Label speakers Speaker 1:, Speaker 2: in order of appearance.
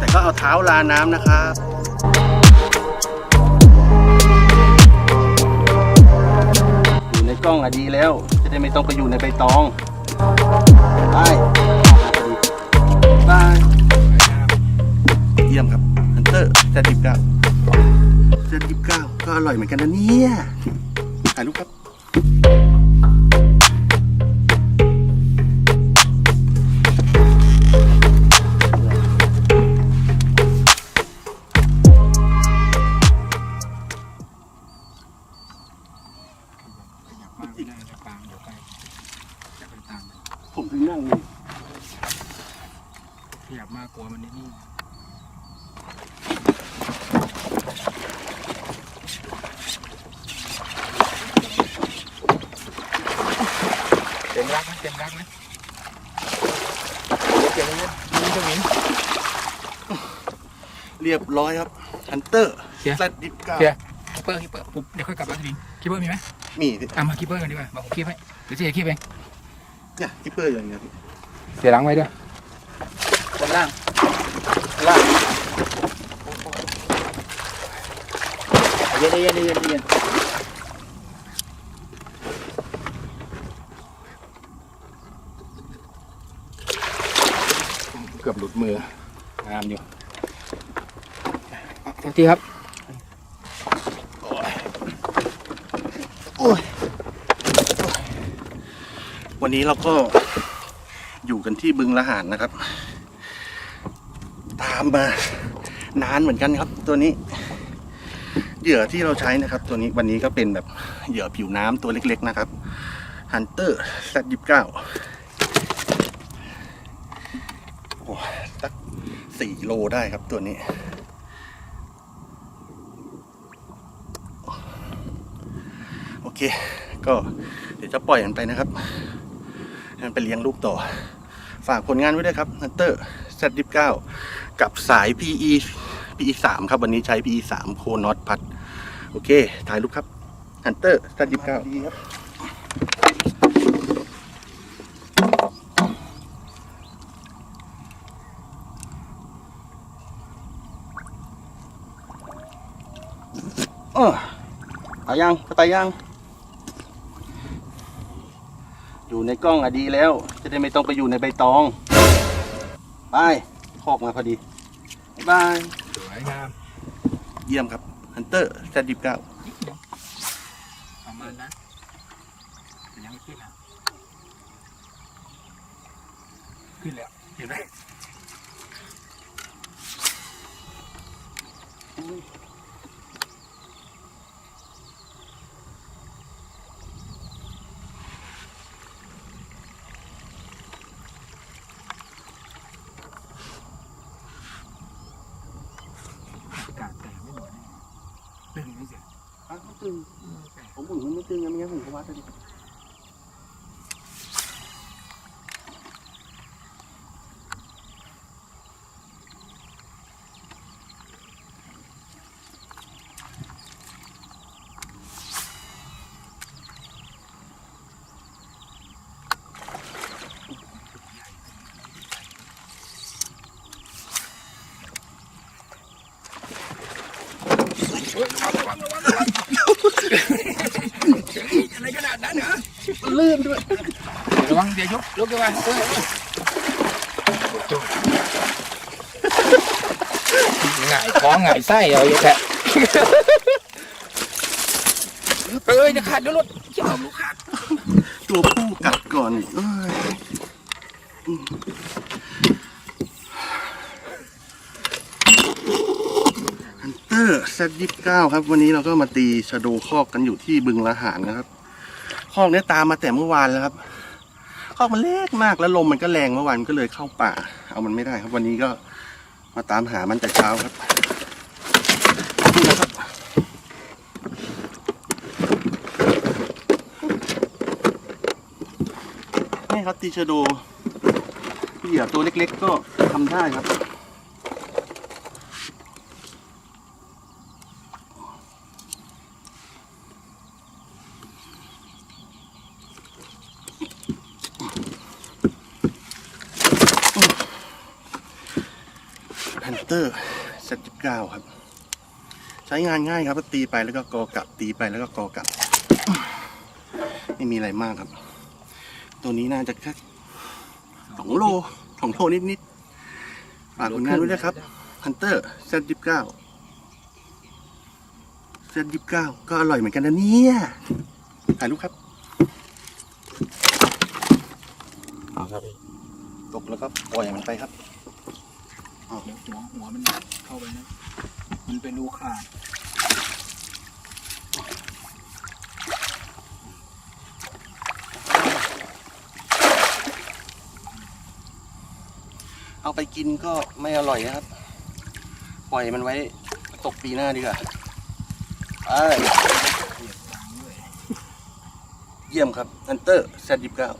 Speaker 1: พร้าลาน้ำนะครับอยู่ในกล้องอะดีแล้ว จะได้ไม่ต้องไปอยู่ในใบตองไปบายเยี่ยมครับฮันเตอร์เจ็ดสิบเก้าเจ็ดสิบเก้าก็อร่อยเหมือนกันนะเนี่ยถ่ายรูปครับ ผมถึงนั่งนี่
Speaker 2: ขยับมากกลัวมันนี่เต็มรักนะเต็มรักนะเดี๋ยวเก็บไว้นะนี่จะหมิน
Speaker 1: เรียบร้อยครับฮันเตอร์
Speaker 2: เสีย
Speaker 1: เจ็ดสิบเก้า
Speaker 2: เสียคิปเปอร์คิปเปอร์ปุ๊บเดี๋ยวค่อยกลับมาทีนี้คิปเปอร์มีไหม
Speaker 1: มีสิ
Speaker 2: เอามาคิปเปอร์กันดีกว่าบอกผมคิปให้เดี๋ยวเสียคิปเอง
Speaker 1: เนี่ยคิปเปอร์อย่างเงี้ย
Speaker 2: เสียหลังไว้ด้วย
Speaker 1: บนล่างล่าง
Speaker 2: เย็นเย็นเย็นเย็นเกือบหลุดมืองามอยู่โทษทีครับ
Speaker 1: วันนี้เราก็อยู่กันที่บึงละหานนะครับ ตามมานานเหมือนกันครับตัวนี้ เหยื่อที่เราใช้นะครับ ตัวนี้วันนี้ก็เป็นแบบเหยื่อผิวน้ำตัวเล็ก ๆ นะครับ Hunter Z29 โอ้สักสี่โลได้ครับตัวนี้โอเค ก็เดี๋ยวจะปล่อยมันไปนะครับ มันไปเลี้ยงลูกต่อ ฝากผลงานไว้ด้วยครับ Hunter Z29 กับสาย PE PE 3ครับวันนี้ใช้ PE 3โคนอตพัด โอเค ถ่ายรูปครับ Hunter Z29 ดีครับเออตายยังตายยัง อยู่ในกล้องอะดีแล้ว จะได้ไม่ต้องไปอยู่ในใบตอง ไปคอกมาพอดีบ๊ายบาย
Speaker 2: สวยงาม
Speaker 1: เยี่ยมครับฮันเตอร์แซดดิบเก้า
Speaker 2: ประมาณนั้นแต่ยังไม่ขึ้นนะขึ้นแล้วเห็นไหมอากาศแต่ไม่หมด ตึงไม่เสีย
Speaker 1: ตึงผมหมุนมันไม่ตึงยังไงผมก็วัดเลย
Speaker 2: อะไรขนาดนั้นเหรอ
Speaker 1: ลื่นด้วย
Speaker 2: ระวังเดี๋ยวยกยกขึ้นมาหงายท้องหงายไส้เอาอยู่แค่เอ้ยจะขาดแล้วยรถเจ้าลูกขาด
Speaker 1: ตัวผู้กัดก่อนอีกเอ้ย อืมฮันเตอร์แซดดิบเก้าครับ วันนี้เราก็มาตีชะโดคอกกันอยู่ที่บึงละหานนะครับ คอกเนี้ยตามมาแต่เมื่อวานแล้วครับ คอกมันเล็กมากแล้วลมมันก็แรงเมื่อวานก็เลยเข้าป่า เอามันไม่ได้ครับวันนี้ก็มาตามหามันแต่เช้าครับนี่นะครับนี่ครับตีชะโดเหยื่อตัวเล็ก ๆ ก็ทำได้ครับ เตอร์เซตยี่สิบเก้าครับ ใช้งานง่ายครับตีไปแล้วก็กอกลับตีไปแล้วก็กอกลับ ไม่มีอะไรมากครับ ตัวนี้น่าจะแค่สองโลสองโลนิดๆฝากผลงานด้วยนะครับฮันเตอร์เซตยี่สิบเก้าเซตยี่สิบเก้าก็อร่อยเหมือนกันนะเนี่ยถ่ายรูปครับ
Speaker 2: เอาครับ
Speaker 1: ตกแล้วก็ปล่อยมันไปครับ
Speaker 2: เดี๋ยวหัวหัวมันเข้าไปนะ มันเป็นรูขาด
Speaker 1: เอาไปกินก็ไม่อร่อยนะครับ ปล่อยมันไว้ตกปีหน้าดีกว่าไป
Speaker 2: เยี่ยมด้วย
Speaker 1: เยี่ยมครับ อันเตอร์แซดยิบเก้า